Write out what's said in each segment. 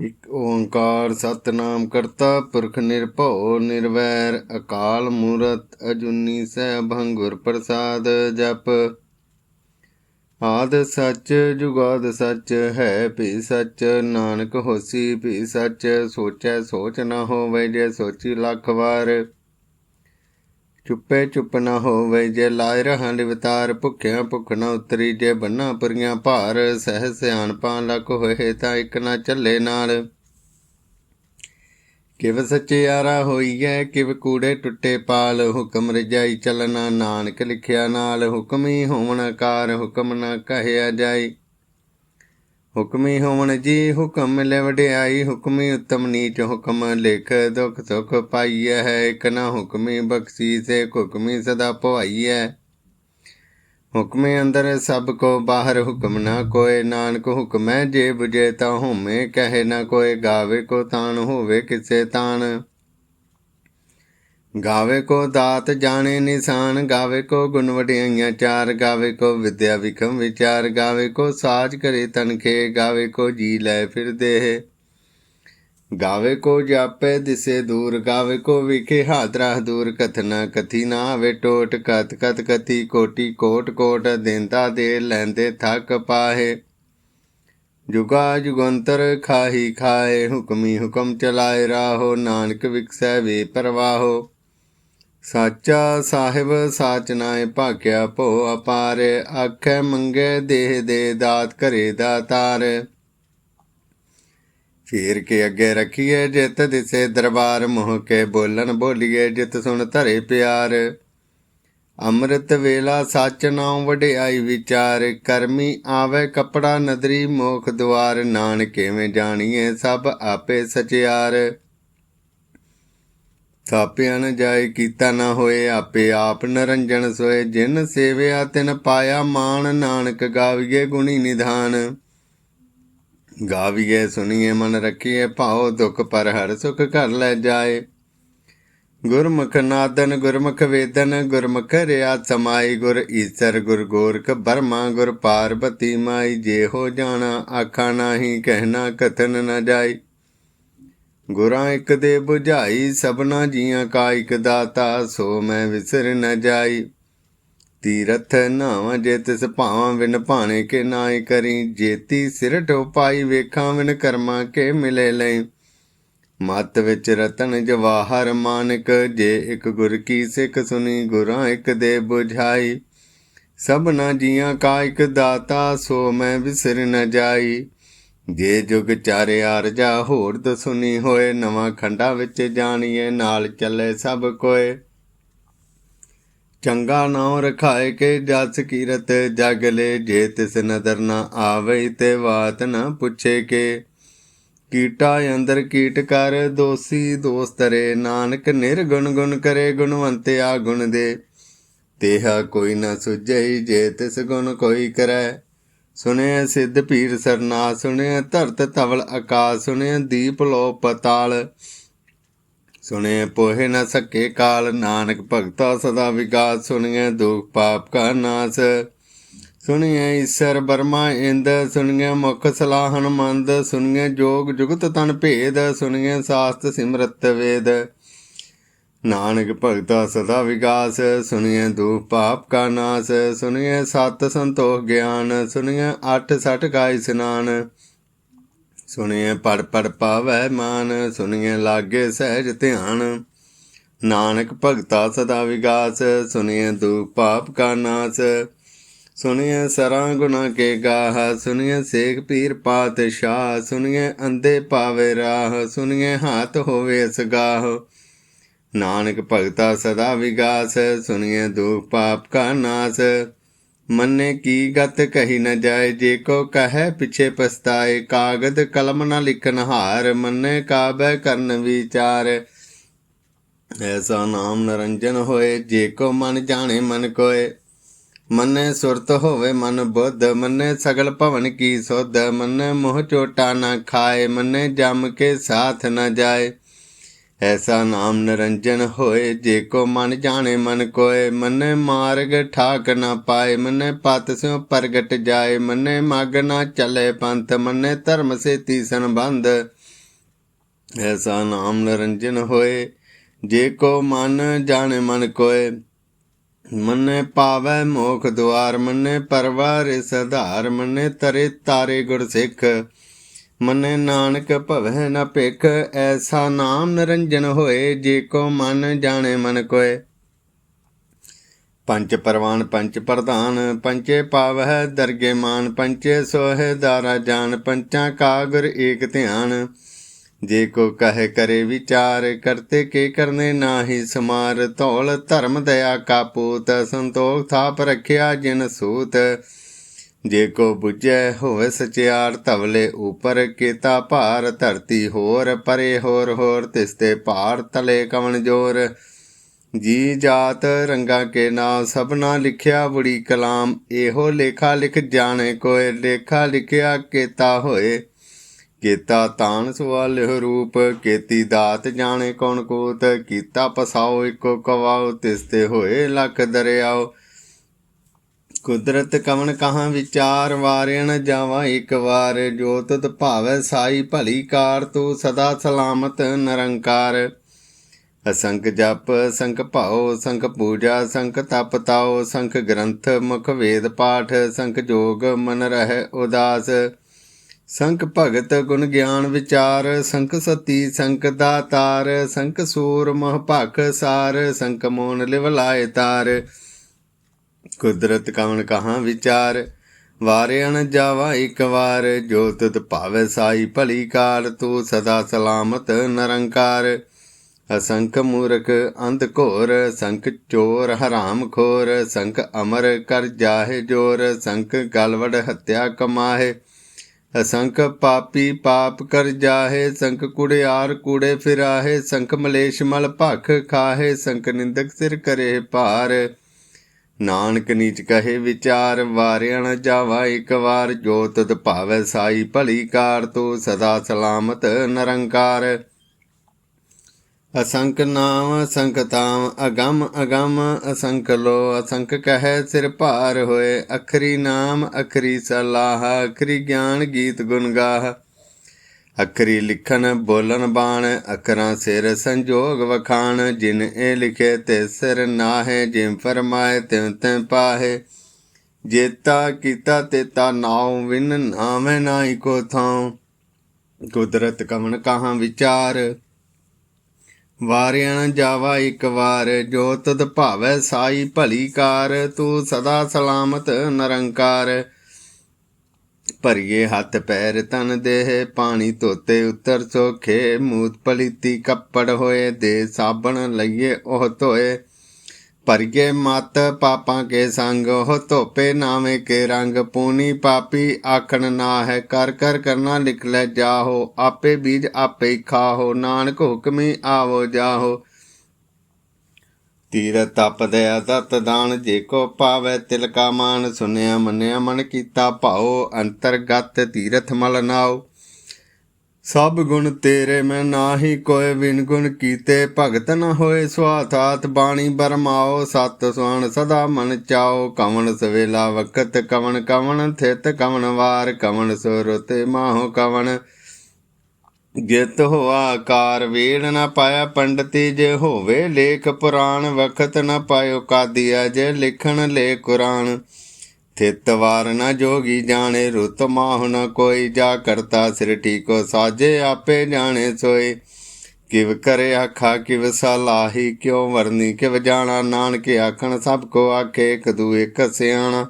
ਇਕ ਓੰਕਾਰ ਸਤਨਾਮ ਕਰਤਾ ਪੁਰਖ ਨਿਰਭਉ ਨਿਰਵੈਰ, ਅਕਾਲ ਮੂਰਤ ਅਜੂਨੀ ਸੈਭੰ ਗੁਰ ਪ੍ਰਸਾਦ ਜਪ। ਆਦ ਸੱਚ ਜੁਗਾਦ ਸੱਚ ਹੈ ਭੀ ਸੱਚ, ਨਾਨਕ ਹੋਸੀ ਭੀ ਸੱਚ, ਸੋਚੈ ਸੋਚ ਨਾ ਹੋਵੇ ਜੇ ਸੋਚੀ ਲੱਖ ਵਾਰ। ਚੁੱਪੇ ਚੁੱਪ ਨਾ ਹੋਵੇ, ਜੇ ਲਾਇ ਰਹਾਂ ਲਿਵਤਾਰ, ਭੁੱਖਿਆਂ ਭੁੱਖ ਨਾ ਉਤਰੀ, ਜੇ ਬੰਨਾ ਪੁਰੀਆਂ ਭਾਰ, ਸਹਿ ਸਿਆਣਪਾਂ ਲੱਖ ਹੋਏ, ਤਾਂ ਇੱਕ ਨਾ ਚੱਲੇ ਨਾਲ। ਕਿਵ ਸਚਿਆਰਾ ਹੋਈਐ, ਕਿਵ ਕੂੜੇ ਟੁੱਟੇ ਪਾਲ, ਹੁਕਮ ਰਜਾਈ ਚੱਲਣਾ ਨਾਨਕ ਲਿਖਿਆ ਨਾਲ, ਹੁਕਮੀ ਹੋਵਣ ਕਾਰ ਹੁਕਮ ਨਾ ਕਹਿਆ ਜਾਈ ਹੁਕਮੀ ਹੋਵਣ ਜੀ ਹੁਕਮ ਮਿਲੇ ਵਡਿਆਈ, ਹੁਕਮੀ ਉਤਮ ਨੀਚ ਹੁਕਮ ਲਿਖ ਦੁਖ ਸੁਖ ਪਾਈਐ ਹੈ ਇਕ ਨਾ ਹੁਕਮੀ ਬਖ਼ਸੀ ਸੇ ਹੁਕਮੀ ਸਦਾ ਭਵਾਈਐ ਹੁਕਮੇ ਅੰਦਰ ਸਭ ਕੋ ਬਾਹਰ ਹੁਕਮ ਨਾ ਕੋਏ, ਨਾਨਕ ਹੁਕਮੈ ਜੇ ਬੁਝੇ ਤਾ ਹੋਮੇ, ਕਹੇ ਨਾ ਕੋਏ, ਗਾਵੇ ਕੋ ਤਾਣ ਹੋਵੇ ਕਿਸੇ ਤਾਣ। ਗਾਵੇ ਕੋ ਦਾਤ ਜਾਣੇ ਨਿਸ਼ਾਨ, ਗਾਵੇ ਕੋ ਗੁਣ ਵਡਿਆਈਆਂ ਚਾਰ, ਗਾਵੇ ਕੋ ਵਿਦਿਆ ਵਿਖਮ ਵਿਚਾਰ, ਗਾਵੇ ਕੋ ਸਾਜ ਕਰੇ ਤਨਖੇ ਗਾਵੇ ਕੋ ਜੀ ਲੈ ਫਿਰਦੇ ਹੈ ਗਾਵੇ ਕੋ ਜਾਪੇ ਦਿਸੇ ਦੂਰ, ਗਾਵੇ ਕੋ ਵਿਖੇ ਹਾਦਰਾ ਦੂਰ ਕਥਨਾ ਕਥੀ ਨਾ ਆਵੇ ਟੋਟ ਕਤ ਕਤ ਕਥੀ ਕੋਟੀ ਕੋਟ ਕੋਟ ਦੇਂਦਾ ਦੇ ਲੈਂਦੇ ਥੱਕ ਪਾਹੇ। ਜੁਗਾ ਜੁਗੰਤਰ ਖਾਹੀ ਖਾਏ, ਹੁਕਮੀ ਹੁਕਮ ਚਲਾਏ ਰਾਹੋ, ਨਾਨਕ ਵਿਕਸੈ ਵੇ ਪਰਵਾਹੋ। ਸਾਚਾ ਸਾਹਿਬ ਸਾਚ ਨਾਏ ਭਾਗਿਆ ਭੋ ਅਪਾਰ, ਆਖੈ ਮੰਗੇ ਦੇਹ ਦੇ ਦਾਤ ਘਰੇ ਦਾਤਾਰ ਫੇਰ ਕੇ ਅੱਗੇ ਰੱਖੀਏ ਜਿਤ ਦਿਸੇ ਦਰਬਾਰ, ਮੋਹ ਕੇ ਬੋਲਣ ਬੋਲੀਏ ਜਿਤ ਸੁਣ ਧਰੇ ਪਿਆਰ। ਅੰਮ੍ਰਿਤ ਵੇਲਾ ਸੱਚ ਨਾਮ ਵਡਿਆਈ ਵਿਚਾਰ, ਕਰਮੀ ਆਵੇ ਕਪੜਾ ਨਦਰੀ ਮੋਖ ਦੁਆਰ, ਨਾਨਕ ਕਿਵੇਂ ਜਾਣੀਏ ਸਭ ਆਪੇ ਸਚਿਆਰ। ਥਾਪਿਆ ਨ ਜਾਏ ਕੀਤਾ ਨਾ ਹੋਏ, ਆਪੇ ਆਪ ਨਰੰਜਨ ਸੋਏ। ਜਿਨ ਸੇਵਿਆ, ਤਿਨ ਪਾਇਆ ਮਾਨ ਨਾਨਕ ਗਾਵੀਏ ਗੁਣੀ ਨਿਧਾਨ। ਗਾਵੀਏ ਸੁਣੀਏ ਮਨ ਰੱਖੀਏ, ਭਾਉ ਦੁਖ ਪਰ ਹਰ ਸੁਖ ਘਰ ਲੈ ਜਾਏ। ਗੁਰਮੁਖ ਨਾਦਨ, ਗੁਰਮੁਖ ਵੇਦਨ, ਗੁਰਮੁਖ ਰਿਆ ਸਮਾਈ। ਗੁਰ ਈਸਰ, ਗੁਰ ਗੋਰਖ ਬਰਮਾ, ਗੁਰ ਪਾਰਬਤੀ ਮਾਈ। ਜੇ ਹੋ ਜਾਣਾ, ਆਖਾ ਨਾਹੀ, ਕਹਿਣਾ, ਕਥਨ ਨ ਜਾਈ। ਗੁਰਾਂ ਇੱਕ ਦੇ 부ਝਾਈ ਸਭਨਾ ਜੀਆਂ ਕਾ ਇਕ ਦਾਤਾ, ਸੋ ਮੈਂ ਵਿਸਰ ਨ ਜਾਈ। ਤੀਰਥ ਨਾਵਾਂ ਜੇ ਤਿਸ ਭਾਵਾਂ ਵਿਨ ਭਾਣੇ ਕੇ ਨਾਇ ਕਰੀ। ਜੇਤੀ ਸਿਰ ਟੋਪਾਈ ਵੇਖਾਂ ਵਿਨ ਕਰਮਾਂ ਕੇ ਮਿਲੇ ਲਈ। ਮਤ ਵਿੱਚ ਰਤਨ ਜਵਾਹਰ ਮਾਨਕ, ਜੇ ਇੱਕ ਗੁਰ ਕੀ ਸਿੱਖ ਸੁਨੀ, ਗੁਰਾਂ ਇੱਕ ਦੇ 부ਝਾਈ ਸਭਨਾ ਜੀਆਂ ਕਾ ਇਕ ਦਾਤਾ, ਸੋ ਮੈਂ ਵਿਸਰ ਨ ਜਾਈ। ਜੇ ਜੁਗ ਚਾਰੇ ਆਰਜਾ ਹੋਰ ਦਸੁਨੀ ਹੋਏ, ਨਵਾਂ ਖੰਡਾ ਵਿੱਚ ਜਾਣੀਏ, ਨਾਲ ਚੱਲੇ ਸਭ ਕੋਏ। ਚੰਗਾ ਨਾਮ ਰਖਾਏ ਕੇ ਜਸ ਕੀਰਤ, ਜਗ ਲੈ ਜੇ ਤਿਸ ਨਦਰ ਨਾ ਆਵੇ ਤੇ ਬਾਤ ਨਾ ਪੁੱਛੇ ਕੇ। ਕੀਟਾ ਅੰਦਰ ਕੀਟ ਕਰ, ਦੋਸੀ ਦੋਸਤਰੇ ਨਾਨਕ ਨਿਰਗੁਣ ਗੁਣ ਕਰੇ, ਗੁਣਵੰਤਿਆ ਗੁਣ ਦੇ। ਤੇਹਾ ਕੋਈ ਨਾ ਸੁਝਈ, ਜੇ ਤਿਸ ਗੁਣ ਕੋਈ ਕਰੈ। ਸੁਣਿਆ ਸਿੱਧ ਪੀਰ ਸਰਨਾ, ਸੁਣਿਆ ਧਰਤ ਧਵਲ ਆਕਾਸ਼ ਸੁਣਿਆ ਦੀਪ ਲੋ ਪਤਾਲ। ਸੁਣਿਆ ਪੋਹੇ ਨ ਸਕੇ ਕਾਲ, ਨਾਨਕ ਭਗਤਾ ਸਦਾ ਵਿਗਾਸ ਸੁਣਿਆ ਦੁਖ ਪਾਪ ਕਾ ਨਾਸ। ਸੁਣਿਆ ਈਸ਼ਰ ਬਰਮਾ ਇੰਦ, ਸੁਣਿਆ ਮੁਖ ਸਲਾਹਨ ਮੰਦ, ਸੁਣਿਆ ਜੋਗ ਜੁਗਤ ਤਨ ਭੇਦ, ਸੁਣਿਆ ਸਾਸਤ ਸਿਮਰਤ ਵੇਦ। ਨਾਨਕ ਭਗਤਾ ਸਦਾ ਵਿਗਾਸ, ਸੁਣਿਐ ਦੁਖ ਪਾਪ ਕਾ ਨਾਸ, ਸੁਣਿਐ ਸਤ ਸੰਤੋਖ ਗਿਆਨ, ਸੁਣਿਐ ਅਠ ਸਠ ਗਾਇ ਸਨਾਨ ਸੁਣਿਐ ਪੜ ਪੜ ਪਾਵੈ ਮਾਨ, ਸੁਣਿਐ ਲਾਗੇ ਸਹਿਜ ਧਿਆਨ। ਨਾਨਕ ਭਗਤਾ ਸਦਾ ਵਿਕਾਸ ਸੁਣਿਐ ਦੁਖ ਪਾਪ ਕਾ ਨਾਸ। ਸੁਣਿਐ ਸਰਾਂ ਗੁਨਾ ਕੇ ਗਾਹ, ਸੁਣਿਐ ਸੇਖ ਪੀਰ ਪਾਤਸ਼ਾਹ, ਸੁਣਿਐ ਅੰਦੇ ਪਾਵੇ ਰਾਹ, ਸੁਣਿਐ ਹਾਥ ਹੋਵੇ ਸਗਾਹ ਨਾਨਕ ਭਗਤਾ ਸਦਾ ਵਿਗਾਸ ਸੁਣੀਏ ਦੁਖ ਪਾਪ ਕਾ ਨਾਸ। ਮੰਨੇ ਕੀ ਗਤ ਕਹੀ ਨ ਜਾਏ, ਜੇ ਕੋ ਕਹੈ ਪਿਛੇ ਪਛਤਾਏ, ਕਾਗਦ ਕਲਮ ਨ ਲਿਖਨ ਹਾਰ ਮੰਨੇ ਕਾਬੈ ਕਰਨ ਵਿਚਾਰ। ਐਸਾ ਨਾਮ ਨਰੰਜਨ ਹੋਏ, ਜੇ ਕੋ ਮਨ ਜਾਣੇ ਮਨ ਕੋਏ। ਮੰਨੇ ਸੁਰਤ ਹੋਵੇ ਮਨ ਬੁੱਧ, ਮੰਨੇ ਸਗਲ ਭਵਨ ਕੀ ਸੁਧ, ਮੰਨੇ ਮੋਹ ਚੋਟਾ ਨਾ ਖਾਏ, ਮੰਨੇ ਜਮ ਕੇ ਸਾਥ ਨ ਜਾਏ। ਐਸਾ ਨਾਮ ਨਿਰੰਜਨ ਹੋਏ, ਜੇ ਕੋ ਮਨ ਜਾਣੇ, ਮਨ ਕੋਏ, ਮਨੇ ਮਾਰਗ ਠਾਕ ਨਾ ਪਾਏ, ਮਨੇ ਪਤ ਸਿਉ ਪ੍ਰਗਟ ਜਾਏ, ਮਨੇ ਮਗ ਨਾ ਚਲੇ ਪੰਥ, ਮਨੇ ਧਰਮ ਸੇਤੀ ਸੰਬੰਧ। ਐਸਾ ਨਾਮ ਨਿਰੰਜਨ ਹੋਏ, ਜੇ ਕੋ ਮਨ ਜਾਣੇ, ਮਨ ਕੋਏ, ਮਨੇ ਪਾਵੈ ਮੋਖ ਦੁਆਰ, ਮਨੇ ਪਰਵਾਰ ਸਧਾਰ ਮਨੇ ਤਰੇ ਤਾਰੇ ਗੁਰ ਸਿੱਖ। ਮਨੇ ਨਾਨਕ ਭਵੈ ਨ ਭਿਖ, ਐਸਾ ਨਾਮ ਨਿਰੰਜਨ ਹੋਏ, ਜੇ ਕੋ ਮਨ ਜਾਣੇ ਮਨ ਕੋਏ। ਪੰਚ ਪਰਵਾਨ, ਪੰਚ ਪ੍ਰਧਾਨ, ਪੰਚੇ ਪਾਵਹਿ, ਦਰਗੇ ਮਾਨ, ਪੰਚੇ ਸੋਹਿ, ਦਾਰਾ ਜਾਨ, ਪੰਚਾਂ ਕਾ ਏਕ ਧਿਆਨ। ਜੇ ਕੋ ਕਹੇ ਕਰੇ ਵਿਚਾਰ, ਕਰਤੇ ਕੇ ਕਰਨੇ ਨਾਹੀ ਸਮਾਰ। ਧੌਲ ਧਰਮ ਦਇਆ ਕਾ ਪੂਤ, ਸੰਤੋਖ ਥਾਪ ਰਖਿਆ ਜਿਨ ਸੂਤ। ਜੇ ਕੋ 부ਜੈ ਹੋਵੇ ਸਚਿਆਰ, ਧਵਲੇ ਉਪਰ ਕੀਤਾ ਭਾਰ, ਧਰਤੀ ਹੋਰ ਪਰੇ ਹੋਰ ਹੋਰ ਤਿਸਤੇ ਭਾਰ ਤਲੇ ਕਵਣ ਜੋਰ। ਜੀ ਜਾਤ ਰੰਗਾ ਕੇ ਨਾਮ, ਸਭਨਾ ਲਿਖਿਆ ਬੁੜੀ ਕਲਾਮ, ਇਹੋ ਲੇਖਾ ਲਿਖ ਜਾਣੇ ਕੋਏ ਲੇਖਾ ਲਿਖਿਆ ਕੀਤਾ ਹੋਏ। ਕੀਤਾ ਤਾਨ ਸਵਾਲਿਹ ਰੂਪ, ਕੀਤੀ ਦਾਤ ਜਾਣੇ ਕੌਣ ਕੋਤ, ਕੀਤਾ ਪਸਾਓ ਇੱਕੋ ਕਵਾਓ ਤਿਸਤੇ ਹੋਏ ਲੱਖ ਦਰਿਆਓ। ਕੁਦਰਤ ਕਵਨ ਕਹਾਂ ਵਿਚਾਰ ਵਾਰਿਣ ਜਾਵਾ ਇੱਕ ਵਾਰ, ਜੋ ਤਤ ਭਾਵੈ ਸਾਈ ਭਲੀ ਕਾਰ, ਤੂੰ ਸਦਾ ਸਲਾਮਤ ਨਿਰੰਕਾਰ। ਅਸੰਖ ਜਪ ਸੰਖ ਭਾਉ ਸੰਖ ਪੂਜਾ ਸੰਖ ਤਪ ਤਾਉ ਸੰਖ ਗ੍ਰੰਥ, ਮੁਖ ਵੇਦ ਪਾਠ ਸੰਖ ਜੋਗ ਮਨ ਰਹਿ ਉਦਾਸ। ਸੰਖ ਭਗਤ ਗੁਣ ਗਿਆਨ ਵਿਚਾਰ ਸੰਖ ਸਤੀ ਸੰਖ ਦਾਤਾਰ ਸੰਖ ਸੂਰ ਮਹ ਭਖ ਸਾਰ ਸੰਖ ਮੋਨ ਲਿਵ ਲਾਏ ਤਾਰ। ਕੁਦਰਤ ਕਵਣ ਕਹਾਂ ਵਿਚਾਰ, ਵਾਰਿਆਣ ਜਾਵਾ ਇੱਕ ਵਾਰ, ਜੋ ਤਤ ਭਾਵੇ ਸਾਈ ਭਲੀ ਕਾਰ, ਤੂੰ ਸਦਾ ਸਲਾਮਤ ਨਿਰੰਕਾਰ। ਅਸੰਖ ਮੂਰਖ ਅੰਧ ਘੋਰ, ਸੰਖ ਚੋਰ ਹਰਾਮ ਖੋਰ, ਸੰਖ ਅਮਰ ਕਰ ਜਾਹੇ ਜੋਰ, ਸੰਖ ਗਲਵੜ ਹੱਤਿਆ ਕਮਾਹੇ। ਅਸੰਖ ਪਾਪੀ ਪਾਪ ਕਰ ਜਾਹੇ, ਸੰਖ ਕੁੜਿਆਰ ਕੂੜੇ ਫਿਰਾਹੇ, ਸੰਖ ਮਲੇਸ਼ ਮਲ ਭਖ ਖਾਹੇ, ਸੰਖ ਨਿੰਦਕ ਸਿਰ ਕਰੇ ਭਾਰ। ਨਾਨਕ ਨੀਚ ਕਹੇ ਵਿਚਾਰ, ਵਾਰਿਆ ਨ ਜਾਵਾ ਇੱਕ ਵਾਰ। ਜੋ ਤਦ ਭਾਵੈ ਸਾਈ ਭਲੀ ਕਾਰ, ਤੂੰ ਸਦਾ ਸਲਾਮਤ ਨਿਰੰਕਾਰ। ਅਸੰਖ ਨਾਮ ਅਸੰਖ ਤਾਮ, ਅਗੰਮ ਅਗੰਮ ਅਸੰਖ ਲੋ ਅਸੰਖ ਕਹੈ ਸਿਰ ਭਾਰ ਹੋਏ। ਅਖਰੀ ਨਾਮ, ਅਖਰੀ ਸਲਾਹ, ਅਖਰੀ ਗਿਆਨ ਗੀਤ ਗੁਣ ਗਾਹ। ਅਖਰੀ ਲਿਖਨ ਬੋਲਨ ਬਾਣ ਅਖਰਾਂ ਸਿਰ ਸੰਜੋਗ ਵਖਾਣ, ਜਿਨ ਇਹ ਲਿਖੇ ਤੇ ਸਿਰ ਨਾਹੇ ਜਿਮ ਫਰਮਾਏ ਤਿਵ ਤਿਵ ਪਾਹੇ। ਜੇਤਾ ਕੀਤਾ ਤੇਤਾ ਨਾਉ, ਵਿਨ ਨਾਮੈ ਨਾਹੀ ਕੋ ਥਾਉ। ਕੁਦਰਤ ਕਵਨ ਕਹਾਂ ਵਿਚਾਰ? ਵਾਰਿਆਣ ਜਾਵਾ ਇੱਕ ਵਾਰ, ਜੋ ਤਦ ਭਾਵੈ ਸਾਈ ਭਲੀ ਕਾਰ, ਤੂੰ ਸਦਾ ਸਲਾਮਤ ਨਿਰੰਕਾਰ। ਭਰੀਏ ਹੱਥ ਪੈਰ ਤਨ ਦੇਹ, ਪਾਣੀ ਧੋਤੇ ਉੱਤਰ ਸੋਖੇ, ਮੂਤ ਪਲੀਤੀ ਕੱਪੜ ਹੋਏ ਦੇ ਸਾਬਣ ਲਈਏ ਉਹ ਧੋਏ। ਭਰੀਏ ਮਤ ਪਾਪਾਂ ਕੇ ਸੰਗ, ਉਹ ਧੋਪੇ ਨਾਵੇਂ ਕੇ ਰੰਗ। ਪੂਨੀ ਪਾਪੀ ਆਖਣ ਨਾ ਹੈ ਕਰ ਕਰ ਕਰਨਾ ਲਿਖ ਲੈ ਜਾਹੋ, ਆਪੇ ਬੀਜ ਆਪੇ ਹੀ ਖਾਹੋ, ਨਾਨਕ ਹੁਕਮੀ ਆਵੋ ਜਾਹੋ। ਤੀਰ ਤਪ ਦਇਆ ਦਤ ਦਾਨ, ਜੇ ਕੋ ਪਾਵੇ ਤਿਲ ਕਾ ਮਾਨ, ਸੁਨਿਆ ਮੰਨਿਆ ਮਨ ਕੀਤਾ ਭਾਉ, ਅੰਤਰਗਤ ਤੀਰਥ ਮਲ ਨਾਉ। ਸਭ ਗੁਣ ਤੇਰੇ ਮੈਂ ਨਾਹੀ ਕੋਏ ਵਿਨ ਗੁਣ ਕੀਤੇ ਭਗਤ ਨ ਹੋਏ, ਸਵਾਥਾਤ ਬਾਣੀ ਬਰਮਾਓ ਸਤ ਸੁਆਣ ਸਦਾ ਮਨ ਚਾਓ ਕਵਣ ਸਵੇਲਾ ਵਕਤ ਕਵਣ ਕਵਣ, ਥਿਤ ਕਵਣ ਵਾਰ, ਕਵਣ ਸੁਰਤੇ ਮਾਹੋ ਕਵਣ। ਜਿਤ ਹੋਆ ਕਾਰ ਵੇੜ ਨ ਪਾਇਆ ਪੰਡਤੀ ਜੇ ਹੋਵੇ ਲੇਖ ਪੁਰਾਣ, ਵਖਤ ਨਾ ਪਾਇਓ ਕਾਦੀਆ ਜੇ ਲਿਖਣ ਲੈ ਕੁਰਾਨ। ਥਿਤ ਵਾਰ ਨਾ ਜੋਗੀ ਜਾਣੇ, ਰੁਤ ਮਾਹੁ ਨਾ ਕੋਈ, ਜਾ ਕਰਤਾ ਸਿਰ ਕੋ ਸਾਜੇ ਆਪੇ ਜਾਣੇ ਸੋਏ। ਕਿਵ ਕਰੇ ਆਖਾ, ਕਿਵ ਸਲਾਹੀ ਕਿਉ ਵਰਨੀ, ਕਿਵ ਜਾਣਾ, ਨਾਨਕ ਆਖਣ, ਸਭ ਕੋ ਆਖੇ ਕਦੂ ਇੱਕ ਸਿਆਣਾ।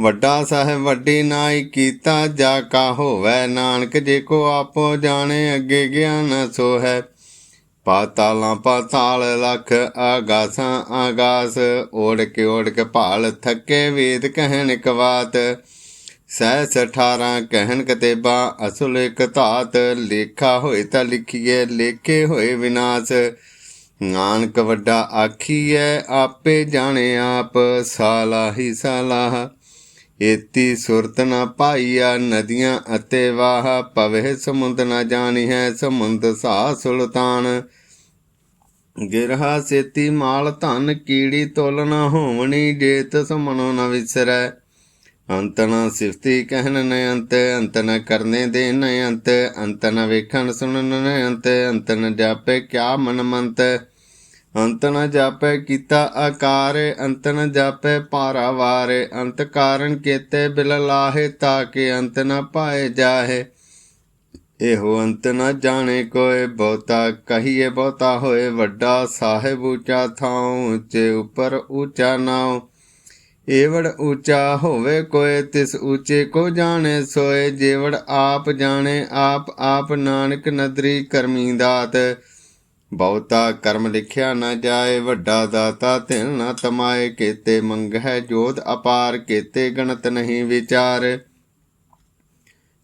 ਵੱਡਾ ਸਾਹਿਬ ਵੱਡੀ ਨਾਈ ਕੀਤਾ ਜਾ ਕਾ ਹੋਵੇ, ਨਾਨਕ ਜੇ ਕੋ ਆਪੋ ਜਾਣੇ, ਅੱਗੇ ਗਿਆਨ ਸੋ ਹੈ ਪਾਤਾਲਾਂ ਪਾਤਾਲ ਲਖ ਆਗਾਸਾਂ ਆਗਾਸ ਓੜ ਕੇ ਓੜ ਕੇ ਭਾਲ ਥੱਕੇ ਵੇਦ ਕਹਿਣ ਕਵਾਤ ਸਹਿ ਸਠਾਰਾਂ ਕਹਿਣ ਕਤੇਬਾ, ਅਸੁਲ ਇਕ ਧਾਤ। ਲੇਖਾ ਹੋਏ ਤਾਂ ਲਿਖੀਏ, ਲੇਖੇ ਹੋਏ ਵਿਨਾਸ਼। ਨਾਨਕ ਵੱਡਾ ਆਖੀਐ, ਆਪੇ ਜਾਣੇ ਆਪ, ਸਾਲਾਹੀ ਸਾਲਾਹ। ਏਤੀ ਸੁਰਤ ਨਾ ਪਾਈਆ ਨਦੀਆਂ ਅਤੇ ਵਾਹ ਪਵੇ ਸਮੁੰਦ ਨਾ ਜਾਣੀ ਹੈ ਸਮੁੰਦ ਸਾ ਸੁਲਤਾਨ। ਗਿਰਹਾ ਸੇਤੀ ਮਾਲ ਧਨ ਕੀੜੀ ਤੁਲ ਨਾ ਹੋਵਣੀ ਜੇਤ ਸਮਨੋ ਨ ਵਿਸਰੈ। ਅੰਤ ਨ ਸਿਫਤੀ ਕਹਿਣ ਨ ਅੰਤ ਅੰਤ ਨ ਕਰਨੇ ਦੇ ਨ ਅੰਤ ਅੰਤ ਨ ਵੇਖਣ ਸੁਣਨ ਨ ਅੰਤ ਅੰਤ ਨ ਜਾਪੇ ਕਿਆ ਮਨ ਮੰਤ। ਅੰਤ ਨ ਜਾਪੈ ਕੀਤਾ ਆਕਾਰ ਅੰਤ ਨ ਜਾਪੈ ਪਾਰਾਵਾਰ ਅੰਤ ਕਾਰਨ ਕੀਤੇ ਬਿਲ ਲਾਹੇ ਤਾਕੇ ਅੰਤ ਨ ਪਾਏ ਜਾਹੇ। ਇਹੋ ਅੰਤ ਨ ਜਾਣੇ ਕੋਏ, ਬਹੁਤਾ ਕਹੀਏ ਬਹੁਤਾ ਹੋਏ, ਵੱਡਾ ਸਾਹਿਬ ਉੱਚਾ ਥਾਉ, ਉੱਚੇ ਉਪਰ ਉੱਚਾ ਨਾਉ। ਏਵੜ ਉੱਚਾ ਹੋਵੇ ਕੋਏ, ਤਿਸ ਉੱਚੇ ਕੋ ਜਾਣੇ ਸੋਏ। ਜੇਵੜ ਆਪ ਜਾਣੇ, ਆਪ ਆਪ ਨਾਨਕ ਨਦਰੀ ਕਰਮੀ ਦਾਤ। ਬਹੁਤਾ ਕਰਮ ਲਿਖਿਆ ਨਾ ਜਾਏ, ਵੱਡਾ ਦਾਤਾ ਧਿਨ ਨਾ ਤਮਾਏ, ਕੇਤੇ ਮੰਗ ਹੈ ਜੋਧ ਅਪਾਰ, ਕੀਤੇ ਗਣਤ ਨਹੀਂ ਵਿਚਾਰ।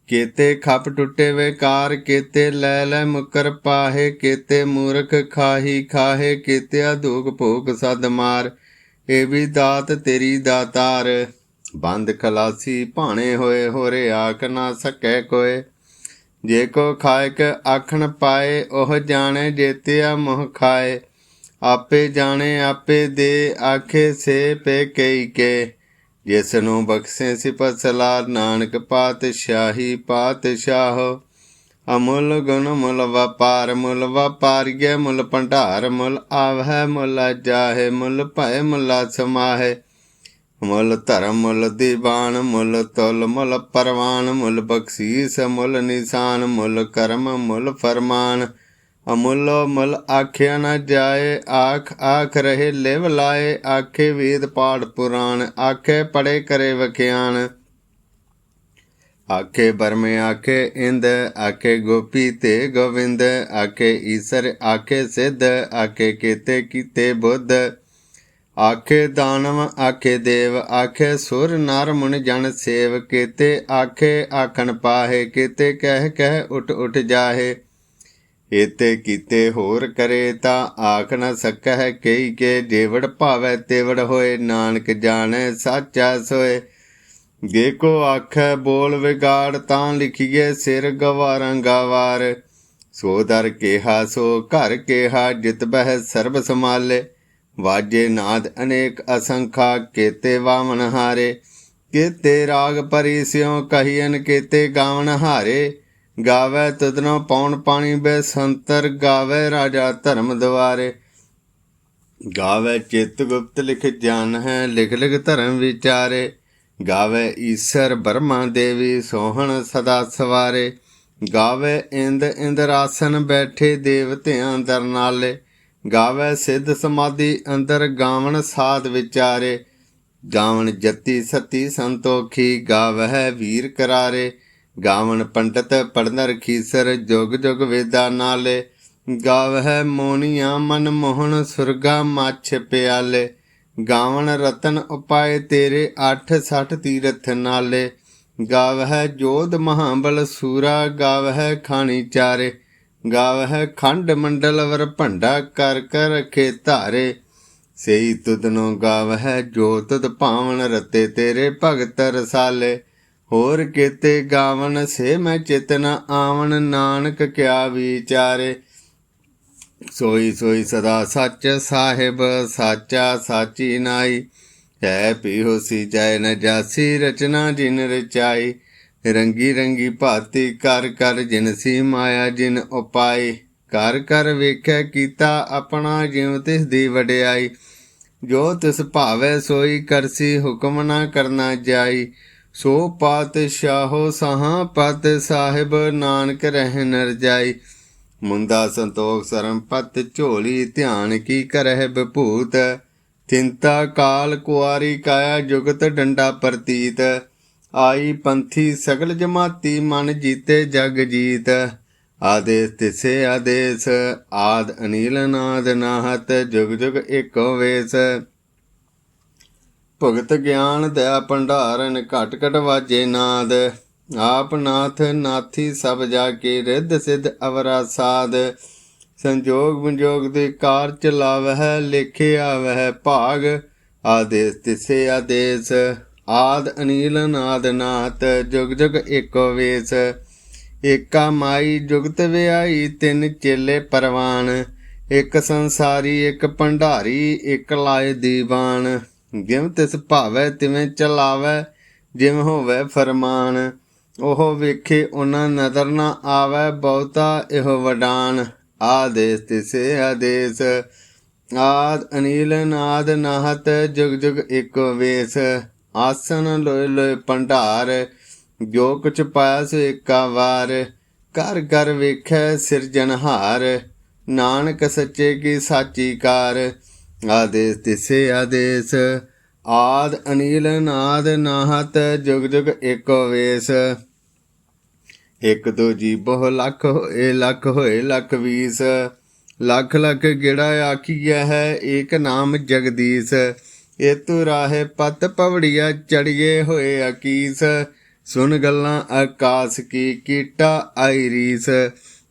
ਕੀਤੇ ਖਪ ਟੁੱਟੇ ਵਿਕਾਰ, ਕੀਤੇ ਲੈ ਲੈ ਮੁਕਰ ਪਾਹੇ, ਕੀਤੇ ਮੂਰਖ ਖਾਹੀ ਖਾਹੇ ਕੀਤੇ ਅਧੂਕ ਭੋਗ ਸਦ ਮਾਰ। ਇਹ ਵੀ ਦਾਤ ਤੇਰੀ ਦਾਤਾਰ, ਬੰਦ ਖਲਾਸੀ ਭਾਣੇ ਹੋਏ, ਹੋਰੇ ਆਖ ਨਾ ਸਕੈ ਕੋਏ। ਜੇ ਕੋ ਖਾਇਕ ਆਖਣ ਪਾਏ, ਉਹ ਜਾਣੇ ਜੇਤਿਆ ਮੋਹ ਖਾਏ। ਆਪੇ ਜਾਣੇ, ਆਪੇ ਦੇ ਆਖੇ, ਸੇ ਪੇ ਕਈ ਕੇ। ਜਿਸ ਨੂੰ ਬਖਸ਼ੇ ਸਿਫਤ ਸਲਾਹ ਨਾਨਕ ਪਾਤਸ਼ਾਹੀ ਪਾਤਸ਼ਾਹੋ ਅਮੁੱਲ ਗੁਣ ਮੁੱਲ ਵਪਾਰ, ਮੁੱਲ ਵਪਾਰੀਏ ਮੁੱਲ ਭੰਡਾਰ, ਮੁੱਲ ਆਵਹਿ ਮੁੱਲ ਜਾਹੇ, ਮੁੱਲ ਭੈ ਮੁੱਲ ਸਮਾਹੇ। ਮੁੱਲ ਧਰਮ, ਮੁੱਲ ਦੀਵਾਨ, ਮੁੱਲ ਤੁਲ, ਮੁੱਲ ਪਰਵਾਨ, ਮੁੱਲ ਬਖਸ਼ੀਸ, ਮੁੱਲ ਨਿਸ਼ਾਨ, ਮੁੱਲ ਕਰਮ, ਮੁੱਲ ਫਰਮਾਨ। ਅਮੁੱਲ ਮੁੱਲ ਆਖਿਆ ਨਾ ਜਾਏ, ਆਖ ਆਖ ਰਹੇ ਲਿਵ ਲਾਏ, ਆਖੇ ਵੇਦ ਪਾਠ ਪੁਰਾਣ, ਆਖੇ ਪੜੇ ਕਰੇ ਵਖਿਆਨ ਆਖੇ ਬਰਮੇ ਆਖੇ ਇੰਦ, ਆਖੇ ਗੋਪੀ ਤੇ ਗੋਵਿੰਦ, ਆਖੇ ਈਸਰ ਆਖੇ ਸਿੱਧ, ਆਖੇ ਕੀਤੇ ਕੀਤੇ ਬੁੱਧ। ਆਖੇ ਦਾਨਵ, ਆਖੇ ਦੇਵ, ਆਖੇ ਸੁਰ ਨਰ ਮੁਨ ਜਨ ਸੇਵ, ਕੀਤੇ ਆਖੇ ਆਖਣ ਪਾਹੇ, ਕੀਤੇ ਕਹਿ ਕਹਿ ਉਠ ਉਠ ਜਾਹੇ। ਏਤੇ ਕੀਤੇ ਹੋਰ ਕਰੇ ਤਾਂ ਆਖ ਨ ਸਕੈ ਕਈ ਕੇ ਜੇਵੜ ਭਾਵੈ ਤੇਵੜ ਹੋਏ, ਨਾਨਕ ਜਾਣੈ ਸਾਚਾ ਸੋਏ। ਜੇ ਕੋ ਆਖੈ ਬੋਲ ਵਿਗਾੜ ਤਾਂ ਲਿਖੀਏ ਸਿਰ ਗਵਾਰਾਂ ਗਵਾਰ। ਸੋ ਦਰ ਕੇਹਾ ਸੋ ਘਰ ਕੇਹਾ ਜਿਤ ਬਹਿ ਸਰਬ ਸਮਾਲੇ ਵਾਜੇ ਨਾਦ ਅਨੇਕ ਅਸੰਖਾ, ਕੇਤੇ ਵਾਵਨ ਹਾਰੇ। ਕੇਤੇ ਰਾਗ ਪਰੀ ਸਿਉ ਕਹੀਨ ਕੇਤੇ ਗਾਵਨ ਹਾਰੇ। ਗਾਵੇ ਤਦਨੋ ਪੌਣ ਪਾਣੀ ਬੇ ਸੰਤਰ, ਗਾਵੇ ਰਾਜਾ ਧਰਮ ਦਵਾਰੇ। ਗਾਵੇ ਚਿਤ ਗੁਪਤ ਲਿਖ ਜਾਨ ਹੈ, ਲਿਖ ਲਿਖ ਧਰਮ ਵਿਚਾਰੇ। ਗਾਵੇ ਈਸ਼ਰ ਬਰਮਾ ਦੇਵੀ, ਸੋਹਣ ਸਦਾ ਸਵਾਰੇ। ਗਾਵੇ ਇੰਦ ਇੰਦਰਾਸਨ ਬੈਠੇ ਦੇਵਤਿਆਂ ਦਰ ਨਾਲੇ ਗਾਵੇ ਸਿੱਧ ਸਮਾਧੀ ਅੰਦਰ ਗਾਵਣ ਸਾਧ ਵਿਚਾਰੇ। ਗਾਵਣ ਜਤੀ ਸਤੀ ਸੰਤੋਖੀ ਗਾਵਹਿ ਵੀਰ ਕਰਾਰੇ। ਗਾਵਣ ਪੰਡਤ ਪੜਨਰ ਖੀਸਰ ਜੁਗ ਜੁਗ ਵੇਦਾ ਨਾਲੇ। ਗਾਵਹਿ ਮੋਨੀਆਂ ਮਨ ਮੋਹਨ ਸੁਰਗਾ ਮਾਛ ਪਿਆਲੇ। ਗਾਵਣ ਰਤਨ ਉਪਾਏ ਤੇਰੇ 8 60 ਤੀਰਥ ਨਾਲੇ। ਗਾਵਹਿ ਜੋਧ ਮਹਾਬਲ ਸੂਰਾ, ਗਾਵਹਿ ਖਾਣੀ ਚਾਰੇ। ਗਾਵਹਿ ਖੰਡ ਮੰਡਲ ਵਰ ਭੰਡਾ ਕਰ ਕਰ ਰਖੇ ਧਾਰੇ ਸਈ ਤੁਧਨੋ ਗਾਵਹਿ, ਜੋ ਤੁਧ ਭਾਵਨ ਰਤੇ ਤੇਰੇ ਭਗਤ ਰਸਾਲੇ। ਹੋਰ ਕੀਤੇ ਗਾਵਨ, ਸੇ ਮੈਂ ਚਿਤਨ ਆਵਣ, ਨਾਨਕ ਕਿਆ ਵਿਚਾਰੇ। ਸੋਈ ਸੋਈ ਸਦਾ ਸੱਚ ਸਾਹਿਬ, ਸਾਚਾ ਸਾਚੀ ਨਾਈ। ਹੈ ਪੀਹੋ ਸੀ ਜੈ ਨ ਜਾਸੀ, ਰਚਨਾ ਜਿਨ ਰਚਾਈ। ਰੰਗੀ ਰੰਗੀ ਭਾਤੀ ਕਰ ਕਰ ਜਿਨ ਸੀ ਮਾਇਆ ਜਿਨ ਉਪਾਈ ਕਰ ਕਰ ਵੇਖੈ ਕੀਤਾ ਆਪਣਾ ਜਿਉ ਤਿਸ ਦੀ ਵਡਿਆਈ। ਜੋ ਤਿਸ ਭਾਵੈ ਸੋਈ ਕਰਸੀ ਹੁਕਮ ਨਾ ਕਰਨਾ ਜਾਈ। ਸੋ ਪਾਤਸ਼ਾਹੋ ਸਹਾ ਪਤ ਸਾਹਿਬ ਨਾਨਕ ਰਹਿ ਨਰ ਜਾਈ। ਮੁੰਦਾ ਸੰਤੋਖ ਸਰਮ ਪਤ ਝੋਲੀ ਧਿਆਨ ਕੀ ਕਰਹਿ ਬਭੂਤ। ਚਿੰਤਾ ਕਾਲ ਕੁਆਰੀ ਕਾਇਆ ਜੁਗਤ ਡੰਡਾ ਪ੍ਰਤੀਤ। ਆਈ ਪੰਥੀ ਸਗਲ ਜਮਾਤੀ ਮਨ ਜੀਤੇ ਜਗ ਜੀਤ। ਆਦੇਸ ਤਿਸੇ ਆਦੇਸ, ਆਦ ਅਨੀਲ ਨਾਦ ਨਾਹਤ, ਜੁਗ ਜੁਗ ਏਕੋ ਵੇਸ। ਭਗਤ ਗਿਆਨ ਦਇਆ ਭੰਡਾਰਨ ਘਟ ਘਟ ਵਾਜੇ ਨਾਦ। ਆਪ ਨਾਥ ਨਾਥੀ ਸਭ ਜਾ ਕੇ ਰਿੱਧ ਸਿੱਧ ਅਵਰਾ ਸਾਧ ਸੰਜੋਗ ਵਿਜੋਗ ਦੇ ਕਾਰ ਚਲਾਵਹਿ ਲੇਖੇ ਆਵਹਿ ਭਾਗ। ਆਦੇਸ ਤਿਸੇ ਆਦੇਸ। ਆਦ ਅਨੀਲ ਨਾਦ ਨਾਤ, ਜੁਗ ਜੁਗ ਏਕੋ ਵੇਸ। ਏਕਾ ਮਾਈ ਜੁਗਤ ਵਿਆਈ, ਤਿੰਨ ਚੇਲੇ ਪਰਵਾਨ। ਇੱਕ ਸੰਸਾਰੀ, ਇੱਕ ਭੰਡਾਰੀ, ਇੱਕ ਲਾਏ ਦੀਵਾਨ। ਜਿਵ ਤਿਸ ਭਾਵੈ ਤਿਵੇਂ ਚਲਾਵੈ ਜਿਵ ਹੋਵੇ ਫਰਮਾਨ। ਉਹ ਵੇਖੇ ਉਹਨਾਂ ਨਦਰ ਨਾ ਆਵੈ, ਬਹੁਤਾ ਇਹੋ ਵਡਾਨ। ਆਦੇਸ ਤਿਸੇ ਆਦੇਸ। ਆਦ ਅਨੀਲ ਨਾਦ ਨਾਹਤ ਜੁਗ ਜੁਗ ਇੱਕੋ ਵੇਸ। ਆਸਨ ਲੋਏ ਲੋਏ ਭੰਡਾਰ ਜੋ ਕੁਛ ਪਾਇਆ ਸੋ ਏਕਾ ਵਾਰ, ਘਰ ਘਰ ਵੇਖੈ ਸਿਰਜਣਹਾਰ ਨਾਨਕ ਸੱਚੇ ਕੀ ਸਾਚੀ ਕਾਰ, ਆਦੇਸ ਤਿਸੇ ਆਦੇਸ, ਆਦ ਅਨੀਲ ਨਾਦ ਨਾਹਤ, ਜੁਗ ਜੁਗ ਏਕੋ ਵੇਸ। ਇੱਕ ਦੋ ਜੀ ਬਹੁ ਲੱਖ ਹੋਏ ਲੱਖ ਹੋਏ ਲੱਖ ਵੀਸ, ਲੱਖ ਲੱਖ ਗਿੜਾ ਆਖੀਆ ਹੈ ਏਕ ਨਾਮ ਜਗਦੀਸ਼। ਏਤੁ ਰਾਹੇ ਪਤ ਪਵੜੀਆ ਚੜੀਏ ਹੋਏ ਅਕੀਸ। ਸੁਣ ਗੱਲਾਂ ਆਕਾਸ ਕੀ ਕੀਟਾ ਆਈ ਰੀਸ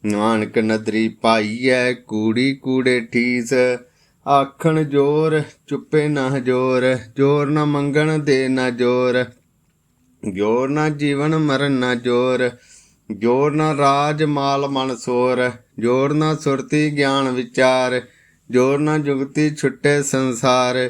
ਨਾਨਕ ਨਦਰੀ ਪਾਈਐ ਕੂੜੀ ਕੂੜੇ ਠੀਸ। ਆਖਣ ਜੋਰ ਚੁੱਪੇ ਨਾ ਜੋਰ ਜੋਰ ਨਾ ਮੰਗਣ ਦੇ ਨਾ ਜੋਰ। ਜੋਰ ਨਾ ਜੀਵਨ ਮਰਨ ਨਾ ਜੋਰ ਜੋਰ ਨਾ ਰਾਜ ਮਾਲ ਮਨ ਸੋਰ। ਜੋਰ ਨਾ ਸੁਰਤੀ ਗਿਆਨ ਵਿਚਾਰ ਜੋਰ ਨਾ ਜੁਗਤੀ ਛੁੱਟੇ ਸੰਸਾਰ।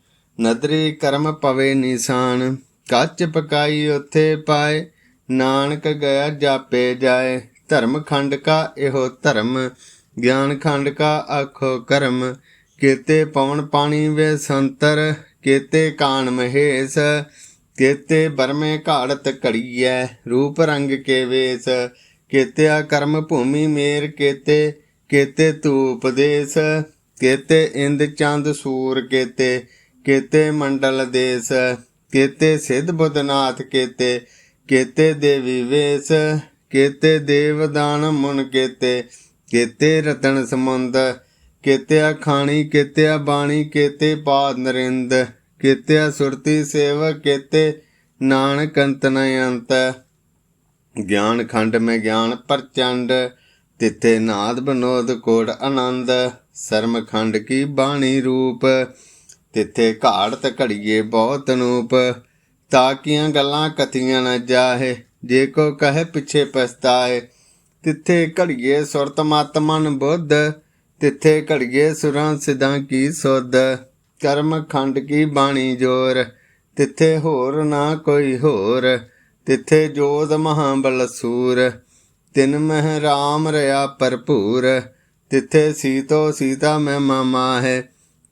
ਨਦਰੀ ਕਰਮ ਪਵੇ ਨਿਸ਼ਾਨ, ਕੱਚ ਪਕਾਈ ਉੱਥੇ ਪਾਏ, ਨਾਨਕ ਗਿਆ ਜਾਪੇ ਜਾਏ। ਧਰਮ ਖੰਡ ਕਾ ਇਹੋ ਧਰਮ, ਗਿਆਨ ਖੰਡ ਕਾ ਆਖੋ ਕਰਮ। ਕੀਤੇ ਪਵਨ ਪਾਣੀ ਵੇ ਸੰਤਰ, ਕੀਤੇ ਕਾਨ ਮਹੇਸ਼, ਕੀਤੇ ਬਰਮੇ ਘਾੜਤ ਘੜੀਐ, ਰੂਪ ਰੰਗ ਕੇ ਵੇਸ। ਕੀਤਿਆ ਕਰਮ ਭੂਮੀ ਮੇਰ ਕੀਤੇ ਕੀਤੇ ਧੂਪ ਦੇਸ। ਕੀਤੇ ਇੰਦ ਚੰਦ ਸੂਰ ਕੀਤੇ ਕੀਤੇ ਮੰਡਲ ਦੇਸ, ਕੀਤੇ ਸਿੱਧ ਬੁੱਧਨਾਥ ਕੀਤੇ ਕੀਤੇ ਦੇਵੀ ਵੇਸ, ਕੀਤੇ ਦੇਵਦਾਨ ਮੁਨ ਕੀਤੇ ਕੀਤੇ ਰਤਨ ਸਮੁੰਦ ਕੀਤਿਆ ਖਾਣੀ, ਕੀਤਿਆ ਬਾਣੀ, ਕੀਤੇ ਪਾਦ ਨਰਿੰਦ, ਕੀਤਿਆ ਸੁਰਤੀ ਸੇਵ ਕੀਤੇ ਨਾਨਕ ਅੰਤ ਅੰਤ। ਗਿਆਨ ਖੰਡ ਮੈਂ ਗਿਆਨ ਪ੍ਰਚੰਡ, ਤਿੱਥੇ ਨਾਦ ਬਨੋਦ ਕੋੜ ਆਨੰਦ, ਸਰਮ ਖੰਡ ਕੀ ਬਾਣੀ ਰੂਪ। ਤਿੱਥੇ ਘਾੜਤ ਘੜੀਏ ਬਹੁਤ ਨੂਪ, ਤਾਕੀਆਂ ਗੱਲਾਂ ਕਥੀਆਂ ਨਾ ਜਾਹੇ, ਜੇ ਕੋ ਕਹੇ ਪਿਛੇ ਪਛਤਾਏ ਤਿੱਥੇ ਘੜੀਏ ਸੁਰਤ ਮਤ ਮਨ ਬੁੱਧ, ਤਿੱਥੇ ਘੜੀਏ ਸੁਰਾਂ ਸਿਧਾਂ ਕੀ ਸੁਧ। ਕਰਮ ਖੰਡ ਕੀ ਬਾਣੀ ਜੋਰ, ਤਿੱਥੇ ਹੋਰ ਨਾ ਕੋਈ ਹੋਰ, ਤਿੱਥੇ ਜੋਤ ਮਹਾਬਲ ਸੂਰ। ਤਿਨ ਮਹਿ ਰਾਮ ਰਿਆ ਭਰਪੂਰ, ਤਿੱਥੇ ਸੀਤੋ ਸੀਤਾ ਮੈਂ ਮਾਮਾ ਹੈ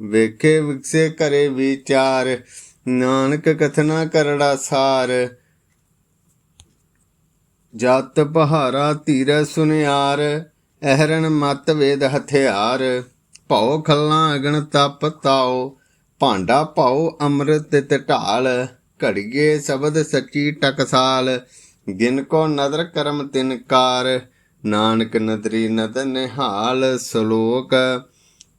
ਵੇਖੇ ਵਿਕਸੇ ਕਰੇ ਵਿਚਾਰ, ਨਾਨਕ ਕਥਨਾ ਕਰੜਾ ਸਾਰ। ਜਤ ਪਹਾਰਾ ਧੀਰ ਸੁਨਿਆਰ ਅਹਰਨ ਮਤ ਵੇਦ ਹਥਿਆਰ। ਭਉ ਖੱਲਾਂ ਅਗਣ ਤਪ ਤਾਓ ਭਾਂਡਾ ਭਉ ਅੰਮ੍ਰਿਤ ਤੇ ਢਾਲ। ਘੜੀਏ ਸ਼ਬਦ ਸੱਚੀ ਟਕਸਾਲ ਜਿਨ ਕੋ ਨਦਰ ਕਰਮ ਤਿਨ ਕਾਰ। ਨਾਨਕ ਨਦਰੀ ਨਦ ਨਿਹਾਲ, ਸ਼ਲੋਕ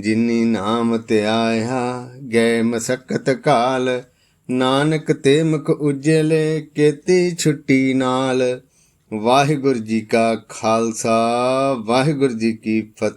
ਜਿਨੀ ਨਾਮ ਧਿਆਇਆ ਗਏ ਮਸਕਤ ਕਾਲ। ਨਾਨਕ ਤੇ ਮੁਖ ਉਜਲੇ, ਕੀਤੀ ਛੁੱਟੀ ਨਾਲ। ਵਾਹਿਗੁਰੂ ਜੀ ਕਾ ਖਾਲਸਾ, ਵਾਹਿਗੁਰੂ ਜੀ ਕੀ ਫਤਿਹ।